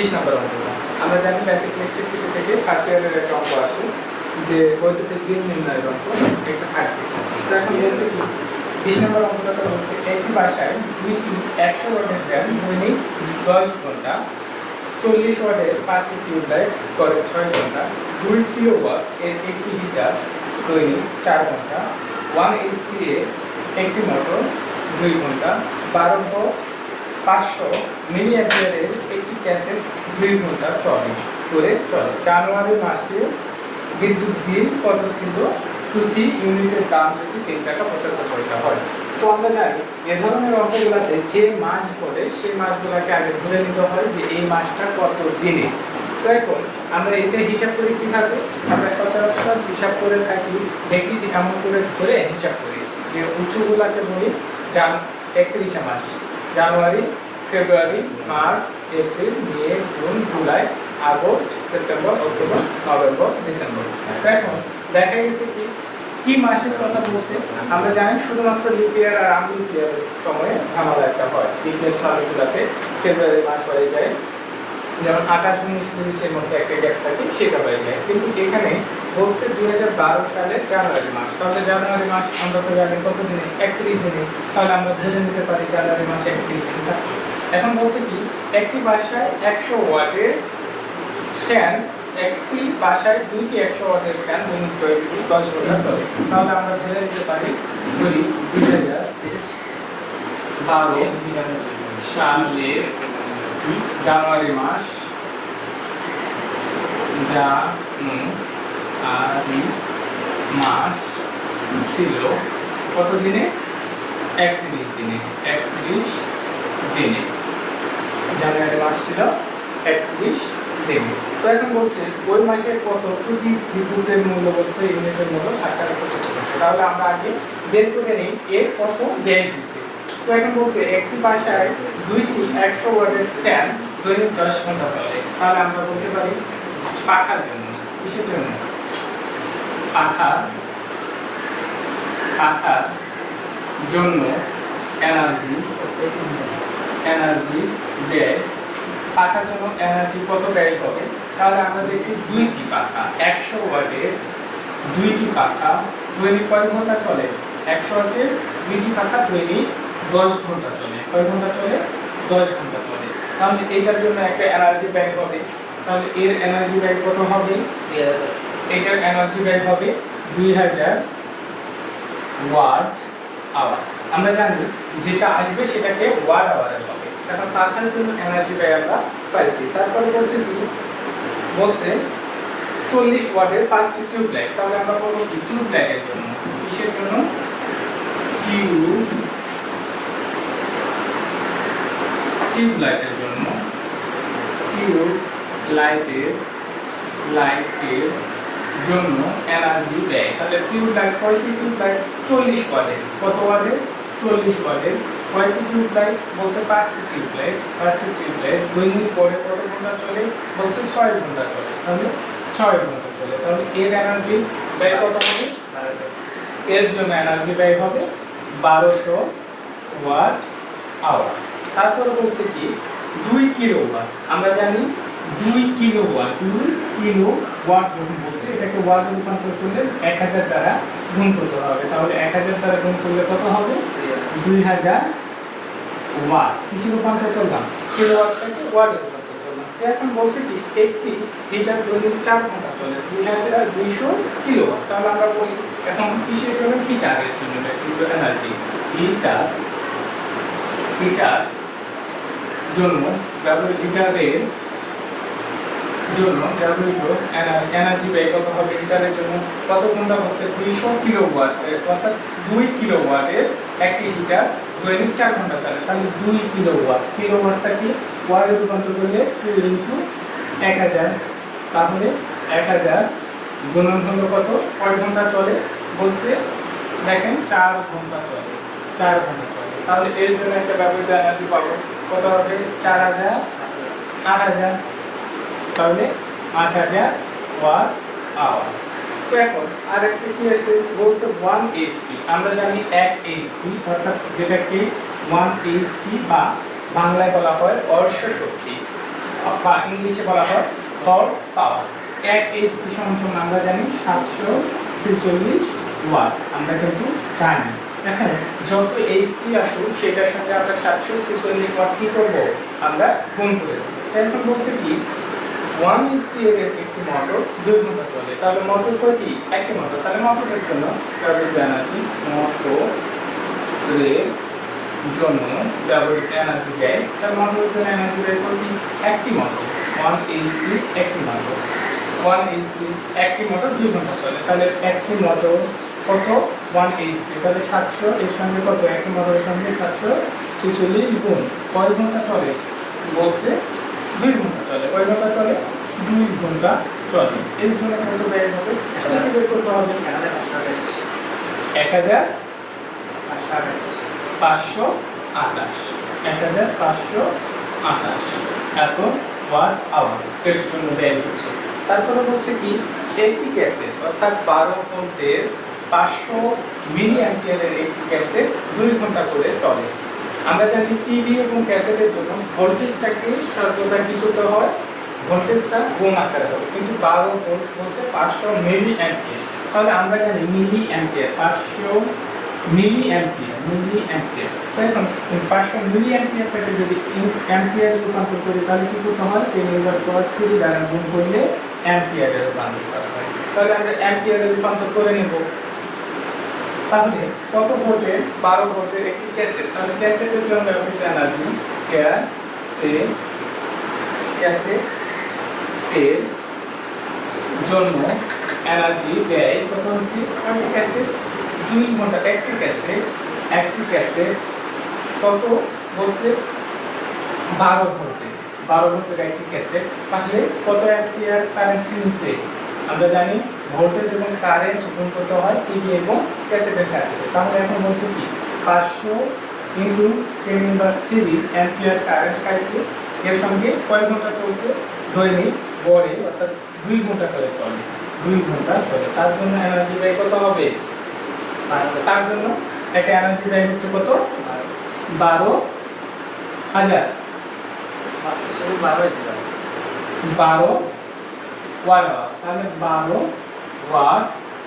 বিশ নম্বর আমরা জানি বেসিক ইলেকট্রিসিটি থেকে ফার্স্ট ইয়ারের একটা অঙ্ক আসে, যে বৈদ্যুতিক বিল নির্ণয়ের অঙ্ক, একটা থাকবে তো এখন বলছে কি, বিশ নম্বর অঙ্কটা বলছে একটি বাসায় দুইটি একশো ওয়াটের ফ্যান দৈনিক দশ ঘণ্টা, চল্লিশ ওয়াটের পাঁচটি টিউবলাইট করে ছয় ঘণ্টা, দুই কিলো ওয়াট এর একটি হিটার, দৈনিক চার ঘণ্টা ওয়ান এইচপি এর একটি মোটর দুই ঘণ্টা, বারো পাঁচশো মিলি অ্যাম্পিয়ারের একটি ক্যাসেট দুই ঘণ্টা চলে, করে চলে। জানুয়ারি মাসে বিদ্যুৎ বিল কত ছিল? প্রতি ইউনিটের দাম যদি তিন টাকা পঁচাত্তর পয়সা হয়। তো আমরা জানি, এ ধরনের অঙ্কগুলোতে যে মাস পড়ে, সেই মাসগুলোকে আগে ধরে নিতে হয় যে এই মাসটা কত দিনে। তো এখন আমরা এটা হিসাব করি কীভাবে? আমরা সচরাচর হিসাব করে থাকি, দেখি যে এমন করে ধরে হিসাব করি। যে উঁচুগুলাকে বলি জান একত্রিশে মাস। January, February, March, April, May, June, July, August, September, October, November, December. এখন দেখা গেছে কি? কি মাসের কথা বলছে? আমরা জানি শুধুমাত্র লিপ ইয়ার আর আমি সময়ে ঝামেলা একটা হয়। লিপ ইয়ার সালগুলোতে ফেব্রুয়ারি মাস হয়ে যায়। যেমন আঠাশ উনিশ তিরিশের মধ্যে একটা গ্যাপ থাকে, সেটা হয়ে যায়। কিন্তু এখানে বলছে দুই হাজার বারো সালের জানুয়ারি মাস। তাহলে জানুয়ারি মাস আমরা তো জানি কত দিনে একত্রিশ দিনে। তাহলে আমরা ধরে নিতে পারি জানুয়ারি মাসে একত্রিশ দিন থাকে। এখন বলছে কি একটি বাসায় একশো ওয়াটের ফ্যান একটি বাসায় দুইটি একশো ওয়াটের ফ্যান দৈনিক প্রয়োগ দশ ঘণ্টা চলে। তাহলে আমরা ধরে নিতে পারি, বলি দুই হাজার বারো সালের জানুয়ারি মাস। জানুয়ারি মাস ছিল কত দিনে একত্রিশ দিনে একত্রিশ দিনে। জানুয়ারি মাস ছিল একত্রিশ দিনে। তো এখন বলছে, ওই মাসে কত? প্রতি বিদ্যুতের মূল্য বলছে? ইউনিটের মূল্য টাকা তাহলে আমরা আগে বের করে নিই এর কত ব্যয় দিচ্ছে। তো এখন বলছে, একটি বাসায় দুইটি একশো ওয়াটের ফ্যান দৈনিক দশ ঘণ্টা চলে। তাহলে আমরা বলতে পারি পাখার জন্য, কিসের জন্য? পাখার পাখার জন্য এনার্জি এনার্জি ব্যয় পাখার জন্য এনার্জি কত ব্যয় হবে তাহলে আমরা দেখছি দুইটি পাখা, একশো ওয়াটের দুইটি পাখা দৈনিক কয় ঘণ্টা চলে? একশো ওয়াটের দুইটি পাখা দৈনিক দশ ঘণ্টা চলে। কয় ঘণ্টা চলে? দশ ঘণ্টা চলে। তাহলে এটার জন্য একটা এনার্জি ব্যয় হবে। তাহলে এর এনার্জি ব্যয় কত হবে? এটার এনার্জি ব্যয় হবে দুই হাজার ওয়াট আওয়ার আমরা জানি যেটা আসবে সেটাকে ওয়াট আওয়ারে হবে। এখন পাখার জন্য এনার্জি ব্যয় আমরা পাইছি। তারপরে বলছে কি? বলছে চল্লিশ ওয়াটের পাঁচটি টিউব লাইট তাহলে আমরা বলব কি? টিউব লাইটের জন্য। কিসের জন্য? টিউব টিউব লাইটের জন্য টিউব লাইটের লাইটের জন্য এনার্জি দেয়। তাহলে টিউব লাইট কয়টি টিউব লাইট চল্লিশ ওয়াটের কত ওয়াটের চল্লিশ ওয়াটের কয়টি টিউব লাইট বলছে পাঁচটি টিউব লাইট পাঁচটি টিউব লাইট দৈনিক পরে কত ঘণ্টা চলে? বলছে ছয় ঘণ্টা চলে। তাহলে ছয় ঘণ্টা চলে। তাহলে এর এনার্জি ব্যয় কত হবে? এর জন্য এনার্জি ব্যয় হবে বারোশো ওয়াট আওয়ার তারপরে বলছে কি? দুই কিলো ওয়াট আমরা জানি দুই কিলো ওয়াট দুই কিলো ওয়াট যখন বলছে, এটাকে ওয়াট রূপান্তর করলে এক হাজার দ্বারা গুণ করতে হবে। তাহলে এক হাজার দ্বারা গুণ করলে কত হবে? দুই হাজার ওয়াট। কিসে রূপান্তর করলাম? কিলো ওয়াটটাকে ওয়াটে রূপান্তর করলাম। তো এখন বলছে কি, একটি হিটার দৈনিক চার ঘণ্টা চলে। দুই হাজার দুইশো কিলো তাহলে আমরা বলি, এখন কিসের জন্য? হিটারের জন্য। এনার্জি। হিটার হিটার জন্য হিটারের জন্য ব্যবহৃত এনার্জি ব্যয় কত হবে হিটারের জন্য? কত ঘণ্টা হচ্ছে দুইশো কিলো ওয়াট অর্থাৎ দুই কিলো ওয়াটের একটি হিটার দৈনিক চার ঘণ্টা চলে। তাহলে দুই কিলো ওয়াট কিলো ওয়াটটা কি? ওয়াটে রূপান্তর করলে টু ইন্টু এক হাজার। তাহলে এক হাজার গুণন হলো কত? কয় ঘণ্টা চলে? বলছে দেখেন, চার ঘণ্টা চলে। চার ঘণ্টা চলে। তাহলে এর জন্য একটা ব্যবহৃত এনার্জি পাবো। কত হবে? চার হাজার। আট হাজার। তাহলে আট হাজার ওয়াট আওয়ার। তো এখন আর একটা কি আছে? বলছে ওয়ান এইচপি আমরা জানি এক এইচপি অর্থাৎ যেটাকে ওয়ান এইচপি বা বাংলায় বলা হয় অর্শ শক্তি, বা ইংলিশে বলা হয় হর্স পাওয়ার এক এইচপি সমান আমরা জানি সাতশো ছেচল্লিশ ওয়াট আমরা কিন্তু জানি। এখন যত এইচপি আসুক, সেটার সঙ্গে আমরা সাতশো ছেচল্লিশ ওয়াট কি করব? আমরা গুণ করে তাই এখন বলছে কি ওয়ান এইচপি এর একটি মোটর দুই ঘণ্টা চলে। তাহলে মোটর কয়টি একটি মোটর তাহলে মোটরের জন্য ব্যবহৃত এনার্জি মোটরের জন্য ব্যবহৃত এনার্জি দেয়। তাহলে মোটরের জন্য এনার্জি দেয় কয়টি একটি মোটর ওয়ান এইচপি একটি মোটর ওয়ান এইচপি একটি মোটর দুই ঘণ্টা চলে। তাহলে একটি মোটর কত? ওয়ান এইচপি তাহলে সাতশো, এর সঙ্গে কত? একটি মোটরের সঙ্গে সাতশো ছেচল্লিশ গুণ। কয় ঘণ্টা চলে? বলছে দুই ঘণ্টা চলে। কয় ঘণ্টা চলে? দুই ঘণ্টা চলে। এর জন্য কত ব্যয় হবে? বের করতে হবে? এক হাজার পাঁচশো আঠাশ। এক হাজার পাঁচশো আঠাশ। এত ওয়াট আওয়ার এর জন্য ব্যয় হচ্ছে। তারপরে বলছে কি? একটি ক্যাসেট, অর্থাৎ বারো ভোল্টের পাঁচশো মিলি অ্যাম্পিয়ারের একটি ক্যাসেট দুই ঘণ্টা করে চলে। আমরা জানি টিভি এবং ক্যাসেটের জন্য ভোল্টেজটাকে সর্বদা কি করতে হয়, ভোল্টেজটা গুণ আকারে হবে। কিন্তু বারো ভোল্ট হচ্ছে পাঁচশো মিলি অ্যাম্পিয়ার তাহলে আমরা জানি মিলি অ্যাম্পিয়ার পাঁচশো মিলি অ্যাম্পিয়ার মিলি অ্যাম্পিয়ার এখন পাঁচশো মিলি অ্যাম্পিয়ারটাকে যদি অ্যাম্পিয়ার রূপান্তর করি, তাহলে কি করতে হয়? টেন ইনভার্স পাওয়ার থ্রি দ্বারা গুণ করলে অ্যাম্পিয়ারে রূপান্তর করা হয়। তাহলে আমরা অ্যাম্পিয়ারে রূপান্তর করে নেব। তাহলে কত ভোল্টের? বারো ভোল্টের একটি ক্যাসেট তাহলে ক্যাসেটের জন্য ব্যবহৃত এনার্জি ক্যাসেট এর জন্য এনার্জি ব্যয় কত হচ্ছে? ক্যাসেট দুই ঘণ্টা, একটি ক্যাসেট একটি ক্যাসেট কত বলছে বারো ভোল্টে বারো ভোল্টের একটি ক্যাসেট তাহলে কত অ্যাম্পিয়ার কারেন্ট নিচ্ছে? আমরা জানি ভোল্টেজ এবং কারেন্ট গুণ করতে হয়? টিভি এবং ক্যাসেটের ক্ষেত্রে তাহলে এখন বলছে কি? পাঁচশো into ten inverse three ampere current পাইছে। এর সঙ্গে কয় ঘণ্টা চলছে? দৈনিক গড়ে, অর্থাৎ দুই ঘণ্টা করে চলে। দুই ঘণ্টা চলে। তার জন্য এনার্জি ব্যয় কত হবে? তার জন্য একটা এনার্জি ব্যয় হচ্ছে কত? বারো। হাজার। বারো। Watt hour. তাহলে বারো ওয়াট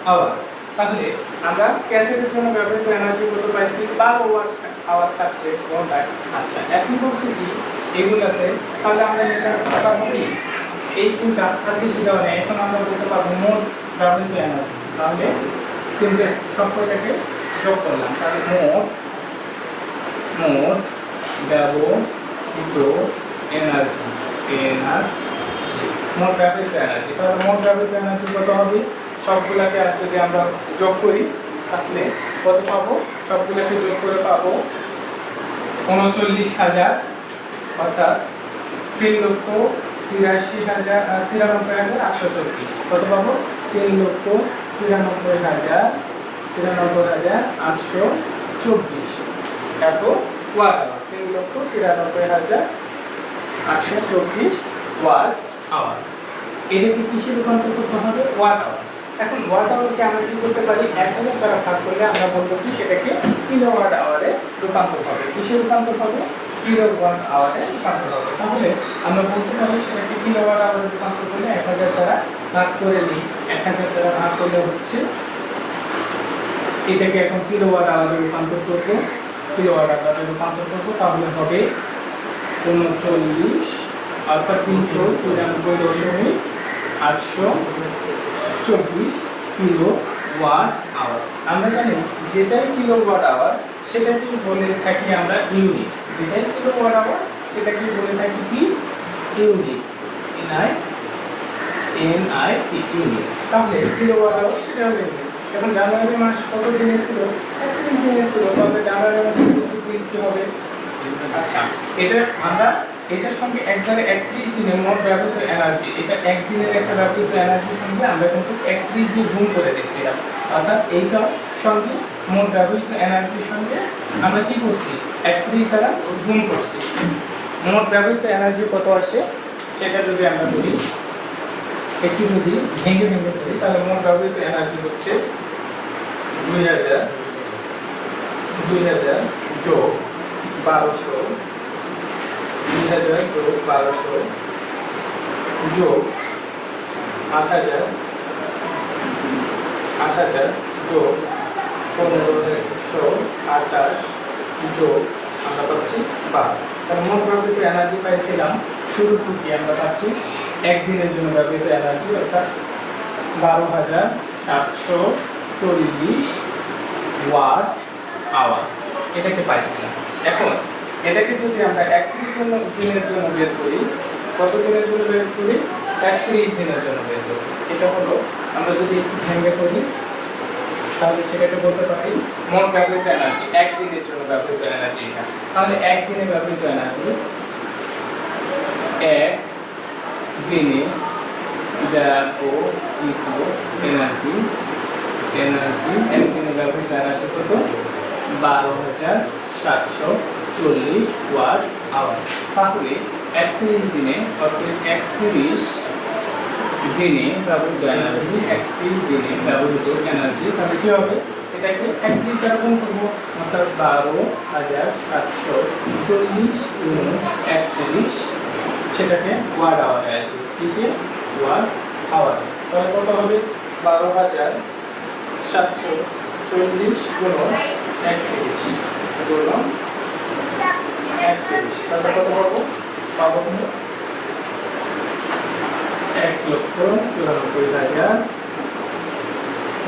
আওয়ার। তাহলে আমরা ক্যাসেটের জন্য ব্যবহৃত এনার্জি কত পাইছি? বারো ওয়াট আওয়ার খাচ্ছে ঘন্টায়। আচ্ছা। এখন বলছি কি এগুলাতে তাহলে আমরা যেটা পারব কি? এই তিনটা আর কিছু দেওয়া নেই। এখন আমরা বলতে পারব মোট ব্যবহৃত এনার্জি তাহলে তিনটে সব কয়টাকে যোগ করলাম। তাহলে মোট মোট ব্যবহৃত এনার্জি এনার্জি মোট ব্যবহৃত এনার্জি তাহলে মোট ব্যবহৃত এনার্জি কত হবে? সবগুলাকে যদি আমরা যোগ করি, তাহলে কত পাবো? সবগুলাকে যোগ করে পাবো উনচল্লিশ হাজার, অর্থাৎ তিন লক্ষ তিরাশি হাজার তিরানব্বই হাজার আটশো চব্বিশ। কত পাবো? তিন লক্ষ তিরানব্বই হাজার তিরানব্বই হাজার আটশো চব্বিশ। এত ওয়াট আওয়ার, তিন লক্ষ তিরানব্বই হাজার আটশো চব্বিশ ওয়াট আওয়ার। এটাকে কিসে রূপান্তর করতে হবে? Watt hour. এখন ওয়াট আওয়ারকে আমরা কি করতে পারি? এক হাজার দ্বারা ভাগ করলে আমরা বলব কি? সেটাকে কিলো ওয়াট আওয়ারে রূপান্তর হবে। কিসে রূপান্তর হবে? কিলো ওয়াট আওয়ারে রূপান্তর হবে। তাহলে আমরা বলতে পারি সেটাকে কিলো ওয়াট আওয়ারে রূপান্তর করলে এক হাজার দ্বারা ভাগ করে নিই। এক হাজার দ্বারা ভাগ করলে হচ্ছে এটাকে এখন কিলো ওয়াট আওয়ারে রূপান্তর করব। কিলো ওয়াট আওয়ারে রূপান্তর করব। তাহলে হবে উনচল্লিশ, অর্থাৎ তিনশো তিরানব্বই দশমিক আটশো চব্বিশ কিলো ওয়াট আওয়ার। আমরা জানি যেটাই কিলো ওয়াট আওয়ার, সেটাকে বলে থাকি আমরা ইউনিট। যেটাই কিলো ওয়াট আওয়ার, সেটাকে বলে থাকি কি? ইউনিট। N I unit. তাহলে কিলো ওয়াট আওয়ার সেটা হলো ইউনিট এখন জানুয়ারি মাস কত দিন ছিল? একত্রিশ দিনে ছিল। তাহলে জানুয়ারি মাসে কত হবে? আচ্ছা এটা আমরা এটার সঙ্গে একবারে একত্রিশ দিনের মোট ব্যবহৃত এনার্জি এটা একদিনের একটা ব্যবহৃত এনার্জির সঙ্গে আমরা কিন্তু একত্রিশ দিয়ে গুণ করে দিচ্ছিলাম অর্থাৎ এইটার সঙ্গে মোট ব্যবহৃত এনার্জির সঙ্গে আমরা কী করছি? একত্রিশ দ্বারা গুণ করছি। মোট ব্যবহৃত এনার্জি কত আসে? সেটা যদি আমরা বলি একটু যদি ভেঙে ভেঙে করি তাহলে মোট ব্যবহৃত এনার্জি হচ্ছে দুই হাজার দুই হাজার যোগ বারোশো দুই হাজার যোগ বারোশো যোগ আট হাজার আট হাজার যোগ পনেরোশো আঠাশ যোগ আমরা পাচ্ছি বারো। তাহলে মোট ব্যবহৃত এনার্জি পাইছিলাম শুরুর টুকি আমরা পাচ্ছি একদিনের জন্য ব্যবহৃত এনার্জি অর্থাৎ বারো হাজার সাতশো চল্লিশ ওয়াট আওয়ার এটাকে পাইছিলাম। এখন এটাকে যদি আমরা একত্রিশ জন্য দিনের জন্য বের করি, কত দিনের জন্য বের করি? একত্রিশ দিনের জন্য বের করি। এটা হলো আমরা যদি একটু ভেঙে করি তাহলে সেটাকে বলতে পারি মোট ব্যবহৃত এনার্জি একদিনের জন্য ব্যবহৃত এনার্জি এটা। তাহলে একদিনে ব্যবহৃত এনার্জি এক দিনে এনার্জি এনার্জি একদিনে ব্যবহৃত এনার্জি কত? বারো হাজার সাতশো চল্লিশ ওয়াট আওয়ার তাহলে একত্রিশ দিনে অর্থাৎ একত্রিশ দিনে ব্যবহৃত এনার্জি একত্রিশ দিনে ব্যবহৃত এনার্জি তাহলে কি হবে? এটাকে একত্রিশ দ্বারা গুণ করব, অর্থাৎ বারো হাজার সাতশো চল্লিশ একত্রিশ, সেটাকে ওয়াট আওয়ারে আসবে। কিসে? ওয়াট আওয়ার তাহলে কত হবে? বারো হাজার সাতশো চল্লিশ গুণ একত্রিশ। গুণ এক লক্ষ চুরানব্বই হাজার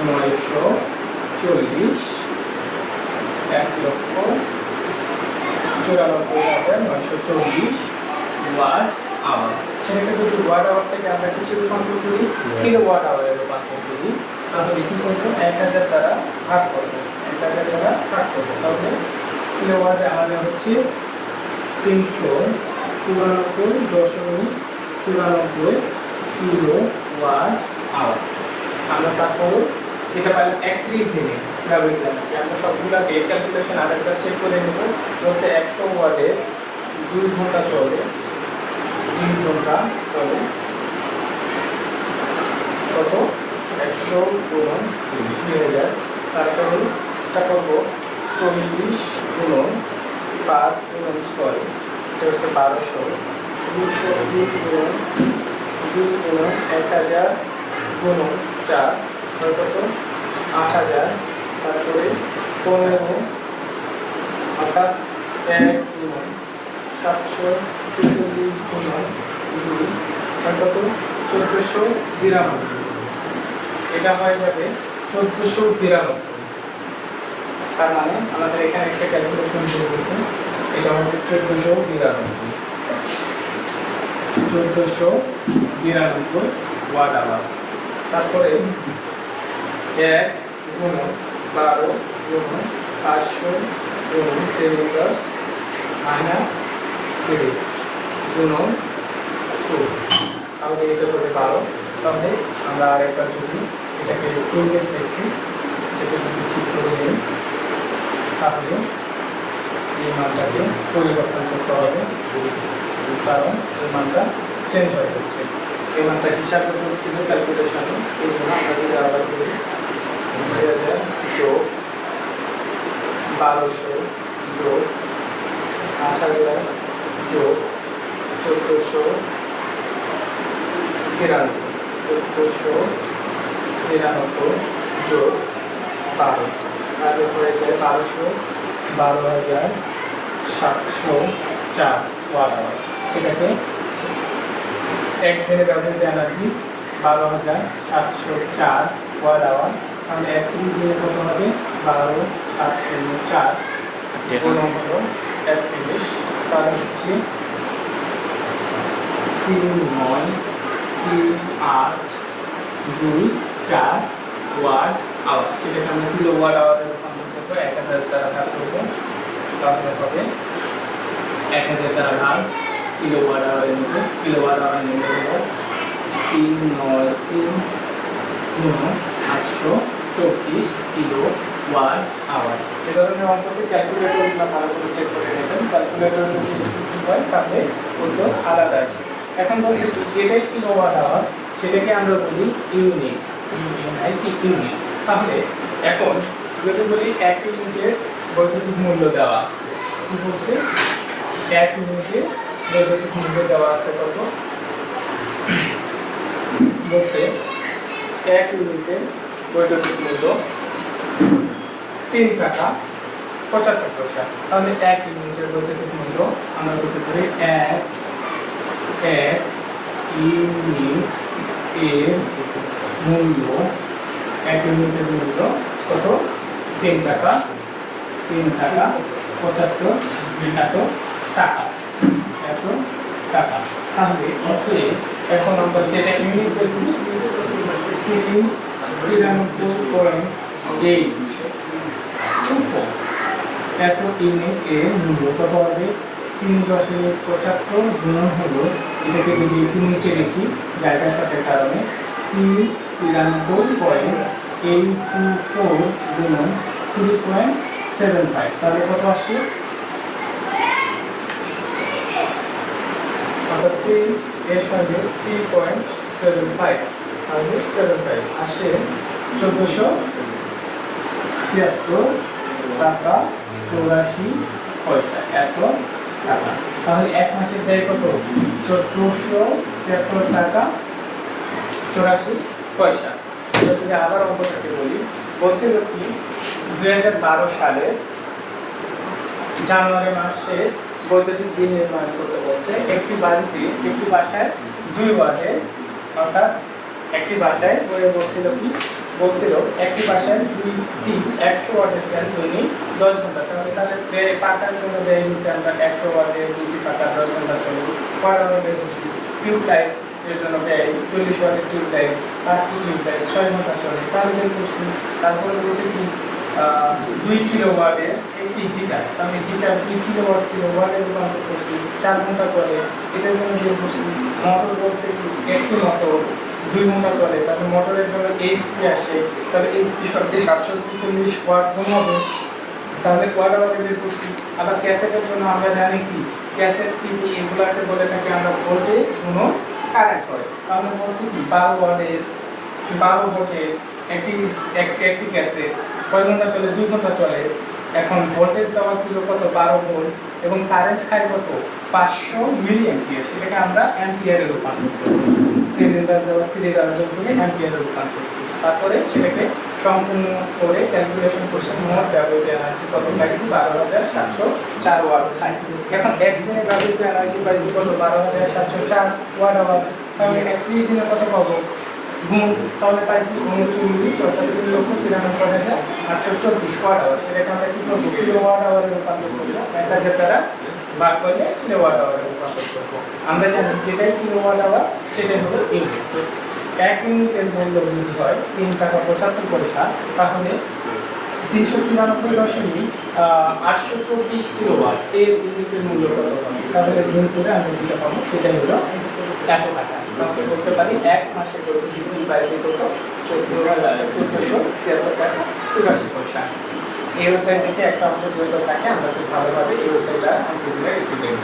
নয়শো চল্লিশ। এক লক্ষ চুরানব্বই হাজার নয়শো চল্লিশ ওয়াট আওয়ার। সেটাকে যদি ওয়াট আওয়ার থেকে আমরা কিসে রূপান্তর করি? কিলো ওয়াট আওয়ারে রূপান্তর করি। তাহলে কি এক হাজার দ্বারা ভাগ করব। এক হাজার দ্বারা ভাগ করব। তাহলে কিলো ওয়াটে আমাদের হচ্ছে তিনশো চুরানব্বই দশমিক চুরানব্বই কিলো ওয়াট আওয়ার। আমরা তারপর এটা পাইলাম একত্রিশ দিনে ব্যবহৃত আমরা সবগুলোকে ক্যালকুলেশন আরেকটা চেক করে নেব। বলছে একশো ওয়াটে দুই ঘণ্টা চলে, তিন ঘণ্টা চলে। কত? একশো গুণন দুই হাজার। তারপরে এটা করব চল্লিশ গুণন পাঁচ গুণন ছয়, এটা হচ্ছে বারোশো। দুশো দুই গুণন দুই গুণন এক হাজার গুণন চার কত? আট হাজার, তারপরে পনেরো অর্থাৎ এক গুণন। সাতশো ছেচল্লিশ গুণন দুই কত? চোদ্দোশো বিরানব্বই। এটা হয়ে যাবে চোদ্দোশো বিরানব্বই। তার মানে আমাদের এখানে একটা ক্যালকুলেশন করে গেছে এটা হবে চোদ্দোশো বিরানব্বই চোদ্দোশো বিরানব্বই ওয়াট আওয়ার। তারপরে এক গুণ বারো গুণ পাঁচশো গুণ টেন প্লাস মাইনাস থ্রি গুণ টু তাহলে এটা হবে বারো। তাহলে আমরা আরেকবার যদি এটাকে টুলকে দেখি এটাকে যদি ঠিক করে নিই। তাহলে এই মানটাকে পরিবর্তন করতে হবে। কারণ এই মানটা চেঞ্জ হয়ে যাচ্ছে। এই মানটা হিসাব করছিল ক্যালকুলেশনে এই জন্য আমরা যদি আবার করি দুই হাজার যোগ বারোশো যোগ আট হাজার যোগ চোদ্দোশো তিরানব্বই। চোদ্দোশো তিরানব্বই যোগ বারো। তাহলে হয়ে যায় বারোশো বারো হাজার সাতশো চার ওয়াট আওয়ার। সেটাকে এক দিনে ব্যবহৃত এনার্জি বারো হাজার সাতশো চার ওয়াট আওয়ার। তাহলে এক তিন দিনে কত হবে? বারো সাত শূন্য চার গুণন হলো একত্রিশ তাহলে হচ্ছে তিন নয় তিন আট দুই চার ওয়াট আওয়ার সেটাকে আমরা কিলো ওয়াট আওয়ারে রূপান্তর করব এক হাজার দ্বারা ভাগ করব তাহলে হবে এক হাজার দ্বারা ভাগ কিলো ওয়াট আওয়ারের মধ্যে, কিলো ওয়াট আওয়ারের মধ্যে হলো তিন নয় তিন গুণ আটশো চব্বিশ কিলো ওয়াট আওয়ার। এ ধরনের অঙ্কটি ক্যালকুলেটর না ভালো করে চেক করে নেবেন ক্যালকুলেটর হয় তাহলে উত্তর আলাদা আছে। এখন বলছি, যেটাই কিলো ওয়াট আওয়ার, সেটাকে আমরা বলি ইউনিট ইউনিট তাহলে এখন যদি বলি এক ইউনিটের বৈদ্যুতিক মূল্য দেওয়া আছে, কি বলছে? এক ইউনিটে বৈদ্যুতিক মূল্য দেওয়া আছে কত? বলছে এক ইউনিটের বৈদ্যুতিক মূল্য তিন টাকা পঁচাত্তর পয়সা। তাহলে এক ইউনিটের বৈদ্যুতিক মূল্য আমরা বলতে পারি এক এক ইউনিট এর মূল্য এক ইউনিটের মূল্য কত? তিন টাকা তিন টাকা, পঁচাত্তর এত টাকা। এত টাকা। তাহলে অতএব এখন আমরা যেটা ইউনিট বের করছি তিরানব্বই পয়েন্ট এইট এত ইউনিট এর মূল্য কত হবে? তিন দশমিক পঁচাত্তর গুণন হলো, এটাকে যদি একটু নিচে রেখি জায়গা শটের কারণে, তিন তিরানব্বই point eight two four three point seven five তাহলে কত আসছে? অর্থাৎ তিন এর সঙ্গে থ্রি পয়েন্ট সেভেন ফাইভ তাহলে সেভেন ফাইভ আসে চোদ্দোশো ছিয়াত্তর টাকা চৌরাশি পয়সা, এত টাকা। তাহলে এক মাসের ব্যয় কত? চোদ্দোশো ছিয়াত্তর টাকা চৌরাশি পয়সা। যদি আবার অঙ্কটাকে বলি, বলছিল কি, দুই হাজার বারো সালে জানুয়ারি মাসে বৈদ্যুতিক বিল নির্মাণ করতে বলছে, একটি বাড়িতে, একটি বাসায় দুই ওয়ার্ডে, অর্থাৎ একটি বাসায় বলে বলছিল কি, বলছিল একটি বাসায় দুইটি একশো ওয়ার্ডের ফ্যান দৈনিক দশ ঘণ্টা তাহলে তাহলে পাকার জন্য নিচ্ছে আমরা একশো ওয়ার্ডের দুইটি পাকা দশ ঘণ্টা চলে। টাকা ব্যয় করছি টিউব লাইট এর জন্য ব্যয়, চল্লিশ ওয়ার্ডের টিউব লাইট পাঁচটি টিউব লাইট ছয় ঘণ্টা চলে। তাহলে ব্যয় করছি। তারপরে বলছে কি দুই কিলো ওয়ার্ডে একটি হিটার আমি হিটার দুই কিলো ওয়াট ছিল ওয়ার্ডে রূপান্তর করছি, চার ঘণ্টা চলে। এটার জন্য বের করছি মোটর বলছে কি, একটি মোটর দুই ঘণ্টা চলে। তাহলে মোটরের জন্য এইচপি আসে। তাহলে এইচপি সবটি সাতশো ছেচল্লিশ ওয়াট গুণ হবে তাহলে ওয়াট আওয়ারে বের করছি। আবার ক্যাসেটের জন্য আমরা জানি কি ক্যাসেট টিভি এগুলাকে বলে থাকি আমরা ভোল্টেজ গুণ কারেন্ট হয় তাহলে বলছি কি, বারো ওয়াটের বারো ভোল্টের একটি, এক- একটি গ্যাসে কয় ঘণ্টা চলে? দুই ঘণ্টা চলে। এখন ভোল্টেজ দেওয়া ছিল কত? বারো ভোল্ট। এবং কারেন্ট খায় কত? পাঁচশো মিলি অ্যাম্পিয়ার সেটাকে আমরা অ্যাম্পিয়ারে রূপান্তর করব সিলিন্ডার দেওয়া সিলিন্ডার যোগ করে অ্যাম্পিয়ারে রূপান্তর করছি তারপরে সেটাকে সম্পূর্ণ করে ক্যালকুলেশন করছে মোট ব্যবহৃত এনার্জি কত পাইছি বারো হাজার সাতশো চার ওয়াট এখন একদিনে ব্যবহৃত এনার্জি পাইছি কত? বারো হাজার সাতশো চার ওয়াট আওয়ার তাহলে একত্রিশ দিনে কত পাবো? গুণ, তাহলে পাইছি উনচল্লিশ অর্থাৎ তিন লক্ষ তিরানব্বই হাজার আটশো চব্বিশ ওয়াট আওয়ার সেটাকে আমরা কি করব? কিলো ওয়াট আওয়ারে রূপান্তর করব। এক হাজার দ্বারা ভাগ করলে কিলো ওয়াট আওয়ারে রূপান্তর করব। আমরা জানি যেটাই কিলো ওয়াট আওয়ার সেটাই হলো ইউনিট এক ইউনিটের মূল্য যদি হয়, তিন টাকা পঁচাত্তর পয়সা তাহলে তিনশো তিরানব্বই দশমিক আটশো চব্বিশ কিলোওয়াট এর ইউনিটের মূল্য কত হবে? তাহলে গুণ করে আমরা যেটা পাবো, সেটাই হলো এত টাকা। বলতে পারি? এক মাসে পাইছে কত? চোদ্দ চোদ্দোশো ছিয়াত্তর টাকা, চুরাশি পয়সা এই অধ্যায় থেকে একটা অঙ্ক জড়িত থাকে, আমরা খুব ভালোভাবে এই অধ্যায়টা অঙ্কগুলো একটু দেখব